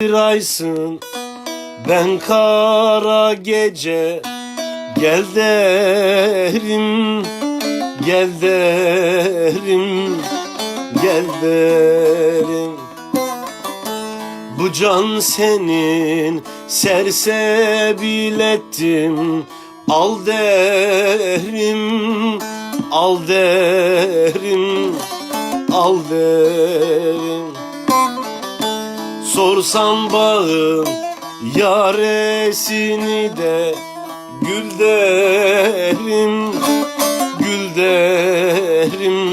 bir aysın ben kara gece gel derim gel derim gel derim. Bu can senin sersebil ettim al derim al derim al derim Sorsan bağın yaresini de Gül derim, gül derim,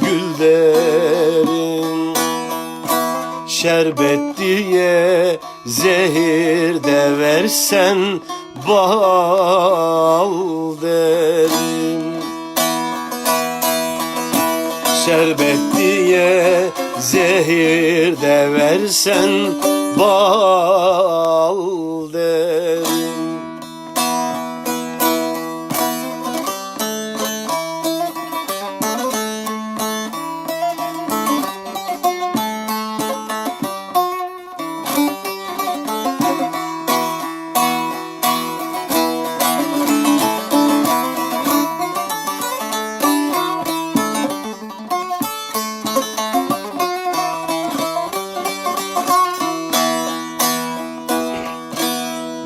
gül derim. Şerbet diye zehir de versen bal derim Şerbet diye zehir de versen bal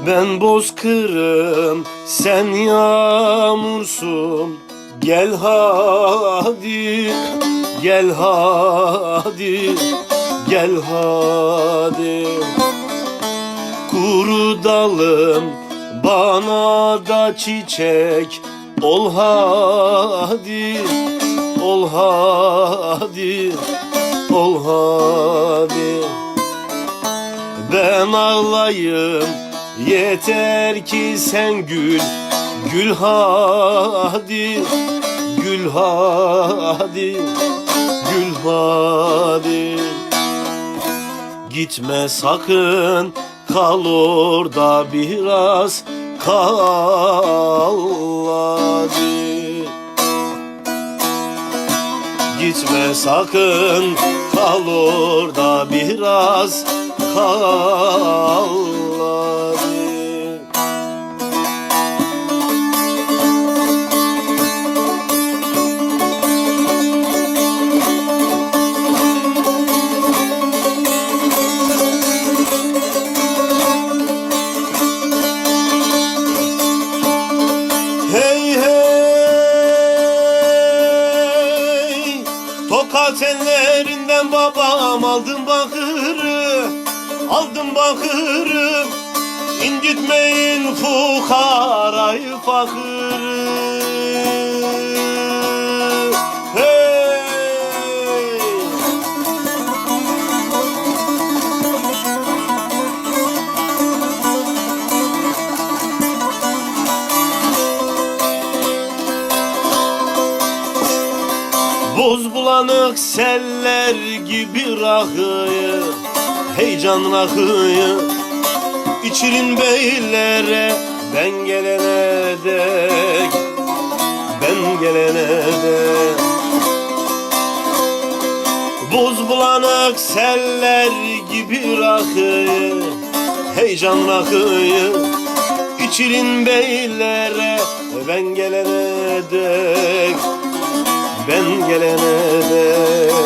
Ben bozkırım sen yağmursun. Gel hadi gel hadi gel hadi. Kuru dalım bana da çiçek. Ol hadi ol hadi ol hadi. Ben ağlayayım yeter ki sen gül Gül hadi Gül hadi Gül hadi. Gitme sakın Kal orada biraz Kal hadi. Gitme sakın kal orada biraz Hey hey. Tokat ellerinden babam aldım bakırı Aldım bakırı İncitmeyin fukarayı fakırı. Boz bulanık seller gibi rakıyı Heyecan rakıyı İçirin beylere ben gelene dek Ben gelene dek. Boz bulanık seller gibi rakıyı Heyecan rakıyı İçirin beylere ben gelene dek ben gelene dek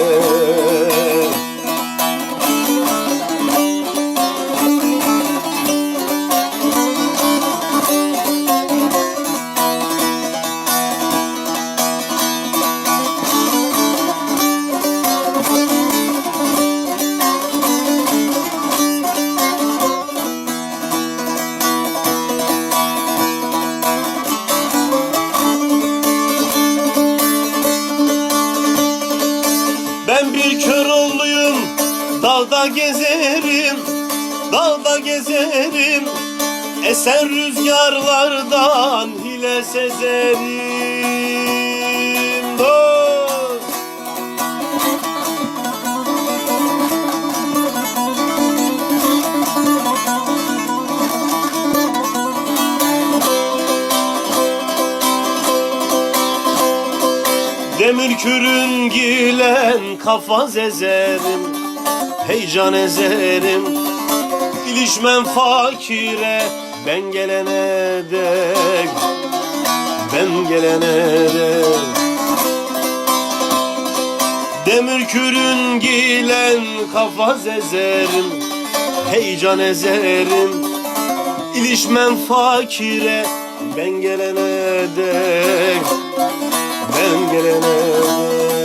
Ben bir kör oğluyum Dağda gezerim Dağda gezerim. Esen rüzgarlardan hile sezerim Demir kürün gilen kafa ezerim Heyecan ezerim. İlişmem fakire ben gelene dek Ben gelene dek Demir kürün gilen kafa ezerim Heyecan ezerim. İlişmem fakire ben gelene dek ben gelene